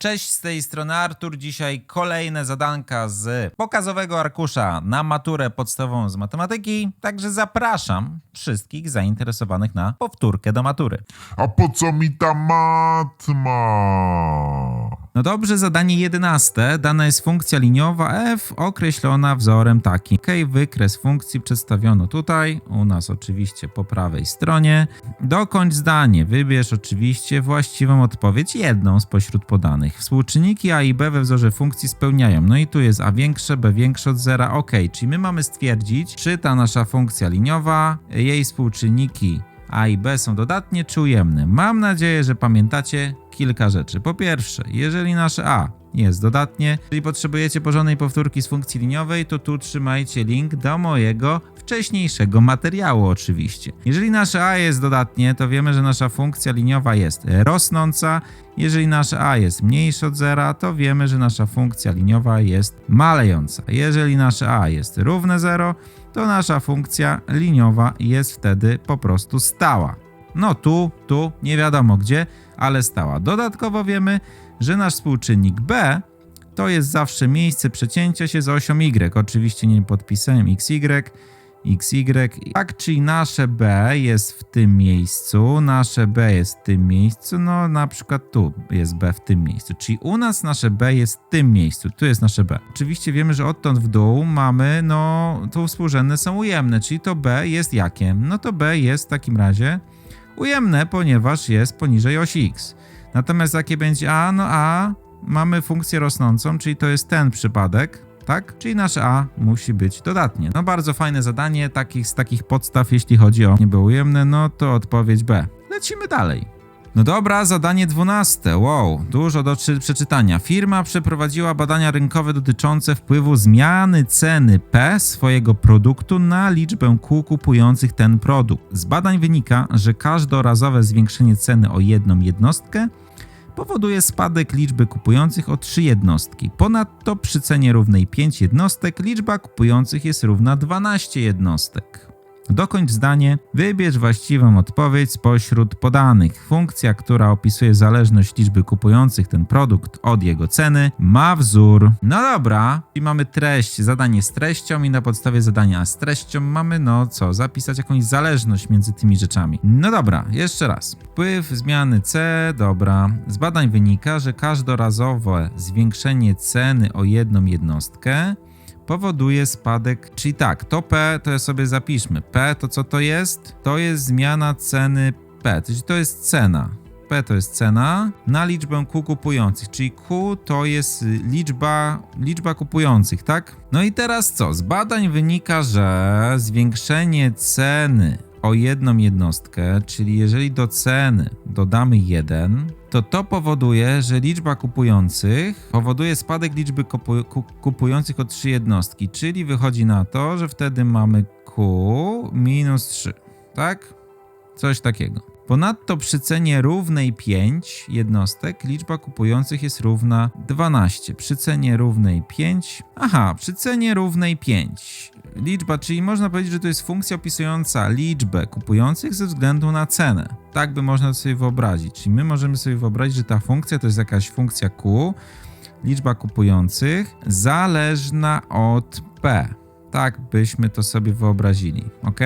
Cześć, z tej strony Artur. Dzisiaj kolejne zadanka z pokazowego arkusza na maturę podstawową z matematyki. Także zapraszam wszystkich zainteresowanych na powtórkę do matury. A po co mi ta matma? No dobrze, zadanie 11. Dana jest funkcja liniowa f określona wzorem takim. Ok, wykres funkcji przedstawiono tutaj, u nas oczywiście po prawej stronie. Dokończ zdanie, wybierz oczywiście właściwą odpowiedź, jedną spośród podanych. Współczynniki a i b we wzorze funkcji spełniają. No i tu jest a większe, b większe od zera. Ok, czyli my mamy stwierdzić, czy ta nasza funkcja liniowa, jej współczynniki a i b są dodatnie czy ujemne. Mam nadzieję, że pamiętacie kilka rzeczy. Po pierwsze, jeżeli nasze a jest dodatnie, czyli potrzebujecie porządnej powtórki z funkcji liniowej, to tu trzymajcie link do mojego wcześniejszego materiału oczywiście. Jeżeli nasze a jest dodatnie, to wiemy, że nasza funkcja liniowa jest rosnąca. Jeżeli nasze a jest mniejsze od zera, to wiemy, że nasza funkcja liniowa jest malejąca. Jeżeli nasze a jest równe 0, to nasza funkcja liniowa jest wtedy po prostu stała. No tu, tu, nie wiadomo gdzie, ale stała. Dodatkowo wiemy, że nasz współczynnik b to jest zawsze miejsce przecięcia się z osią y. Oczywiście nie podpisałem xy, xy. Tak, czyli nasze b jest w tym miejscu, nasze b jest w tym miejscu, no na przykład tu jest b w tym miejscu. Czyli u nas nasze b jest w tym miejscu, tu jest nasze b. Oczywiście wiemy, że odtąd w dół mamy, no tu współrzędne są ujemne, czyli to b jest jakie? No to b jest w takim razie ujemne, ponieważ jest poniżej osi x. Natomiast jakie będzie a? No a mamy funkcję rosnącą, czyli to jest ten przypadek, tak? Czyli nasze a musi być dodatnie. No bardzo fajne zadanie, takich, z takich podstaw, jeśli chodzi o niebo ujemne, no to odpowiedź B. Lecimy dalej. No dobra, zadanie 12. Wow, dużo do czy- przeczytania. Firma przeprowadziła badania rynkowe dotyczące wpływu zmiany ceny P swojego produktu na liczbę kół kupujących ten produkt. Z badań wynika, że każdorazowe zwiększenie ceny o jedną jednostkę powoduje spadek liczby kupujących o 3 jednostki. Ponadto przy cenie równej 5 jednostek liczba kupujących jest równa 12 jednostek. Dokończ zdanie, wybierz właściwą odpowiedź spośród podanych. Funkcja, która opisuje zależność liczby kupujących ten produkt od jego ceny, ma wzór. No dobra, i mamy treść, zadanie z treścią i na podstawie zadania z treścią mamy, no co, zapisać jakąś zależność między tymi rzeczami. No dobra, jeszcze raz. Wpływ zmiany C, dobra. Z badań wynika, że każdorazowe zwiększenie ceny o jedną jednostkę powoduje spadek, czyli tak, to P to sobie zapiszmy. P to co to jest? To jest zmiana ceny P, czyli to jest cena. P to jest cena na liczbę Q kupujących, czyli Q to jest liczba, liczba kupujących, tak? No i teraz co? Z badań wynika, że zwiększenie ceny o jedną jednostkę, czyli jeżeli do ceny dodamy 1, to to powoduje, że liczba kupujących powoduje spadek liczby kupu, ku, kupujących o 3 jednostki, czyli wychodzi na to, że wtedy mamy Q minus 3, tak? Coś takiego. Ponadto przy cenie równej 5 jednostek liczba kupujących jest równa 12. Przy cenie równej 5. Aha, przy cenie równej 5. Liczba, czyli można powiedzieć, że to jest funkcja opisująca liczbę kupujących ze względu na cenę. Tak by można sobie wyobrazić. Czyli my możemy sobie wyobrazić, że ta funkcja to jest jakaś funkcja Q, liczba kupujących, zależna od P. Tak byśmy to sobie wyobrazili, ok?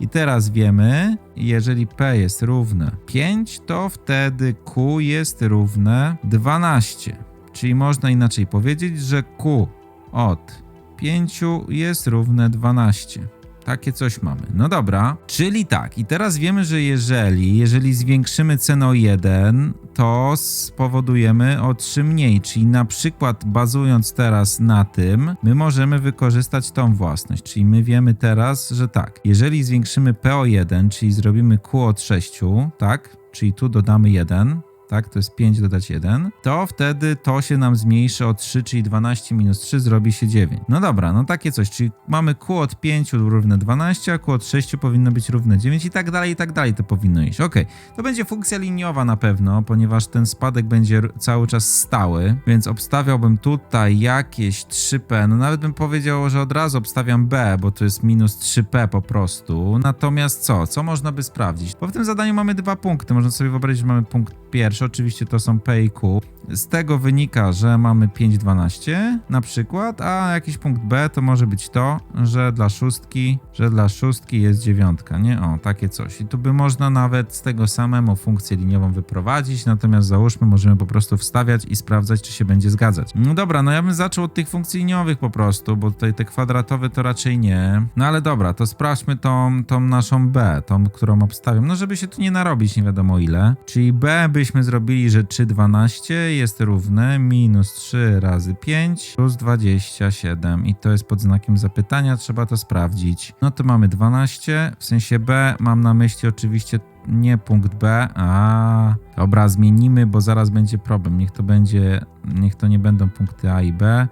I teraz wiemy, jeżeli P jest równe 5, to wtedy Q jest równe 12. Czyli można inaczej powiedzieć, że Q od 5 jest równe 12. Takie coś mamy. No dobra, czyli tak. I teraz wiemy, że jeżeli, jeżeli zwiększymy cenę o 1, to spowodujemy o 3 mniej. Czyli na przykład bazując teraz na tym, my możemy wykorzystać tą własność. Czyli my wiemy teraz, że tak, jeżeli zwiększymy P o 1, czyli zrobimy Q od 6, tak? Czyli tu dodamy 1, tak, to jest 5 dodać 1, to wtedy to się nam zmniejszy o 3, czyli 12 minus 3 zrobi się 9. No dobra, no takie coś, czyli mamy Q od 5 równe 12, a Q od 6 powinno być równe 9 i tak dalej, i tak dalej to powinno iść. Ok, to będzie funkcja liniowa na pewno, ponieważ ten spadek będzie cały czas stały, więc obstawiałbym tutaj jakieś 3P, no nawet bym powiedział, że od razu obstawiam B, bo to jest minus 3P po prostu. Natomiast co? Co można by sprawdzić? Bo w tym zadaniu mamy dwa punkty, można sobie wyobrazić, że mamy punkt pierwszy, oczywiście to są P i Q. z tego wynika, że mamy 5, 12 na przykład, a jakiś punkt B to może być to, że dla szóstki, że dla szóstki jest dziewiątka, nie? O, takie coś. I tu by można nawet z tego samemu funkcję liniową wyprowadzić, natomiast załóżmy, możemy po prostu wstawiać i sprawdzać, czy się będzie zgadzać. No dobra, no ja bym zaczął od tych funkcji liniowych po prostu, bo tutaj te kwadratowe to raczej nie. No ale dobra, to sprawdźmy tą, tą naszą B, tą, którą obstawiam, no żeby się tu nie narobić nie wiadomo ile. Czyli B byśmy zrobili, że 3, 12 jest równe minus 3 razy 5 plus 27 i to jest pod znakiem zapytania, trzeba to sprawdzić. No to mamy 12, w sensie B mam na myśli oczywiście nie punkt B, a dobra, zmienimy, bo zaraz będzie problem. Niech to będzie, niech to nie będą punkty A i B,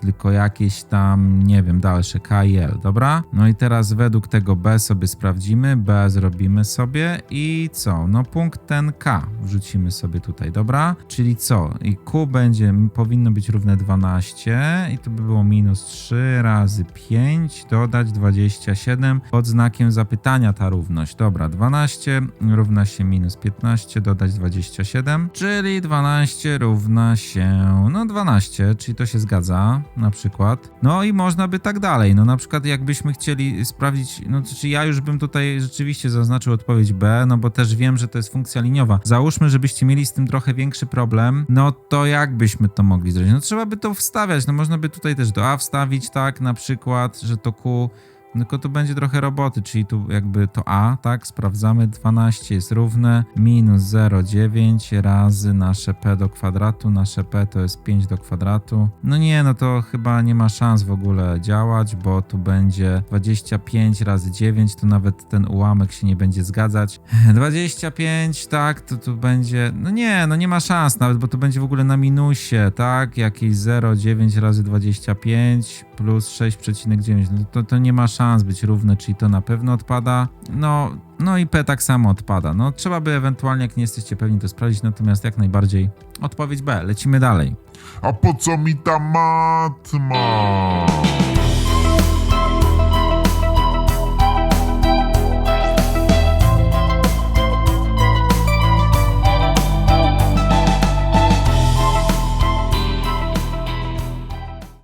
tylko jakieś tam, nie wiem, dalsze K i L, dobra? No i teraz według tego B sobie sprawdzimy, B zrobimy sobie i co? No punkt ten K wrzucimy sobie tutaj, dobra? Czyli co? I Q będzie, powinno być równe 12 i to by było minus 3 razy 5 dodać 27 pod znakiem zapytania ta równość. Dobra, 12 równa się minus 15 dodać 27, czyli 12 równa się, no 12, czyli to się zgadza na przykład. No i można by tak dalej. No na przykład jakbyśmy chcieli sprawdzić, no czy ja już bym tutaj rzeczywiście zaznaczył odpowiedź B, no bo też wiem, że to jest funkcja liniowa. Załóżmy, żebyście mieli z tym trochę większy problem, no to jak byśmy to mogli zrobić? No trzeba by to wstawiać, no można by tutaj też do A wstawić, tak, na przykład, że to Q tylko tu będzie trochę roboty, czyli tu jakby to A, tak? Sprawdzamy, 12 jest równe minus 0,9 razy nasze P do kwadratu. Nasze P to jest 5 do kwadratu. No nie, no to chyba nie ma szans w ogóle działać, bo tu będzie 25 razy 9, to nawet ten ułamek się nie będzie zgadzać. 25, tak, to tu będzie, no nie, no nie ma szans nawet, bo to będzie w ogóle na minusie, tak? Jakieś 0,9 razy 25 plus 6,9, no to, to nie ma szans być równe, czyli to na pewno odpada. No, no i P tak samo odpada. No trzeba by ewentualnie, jak nie jesteście pewni, to sprawdzić, natomiast jak najbardziej odpowiedź B. Lecimy dalej. A po co mi ta matma?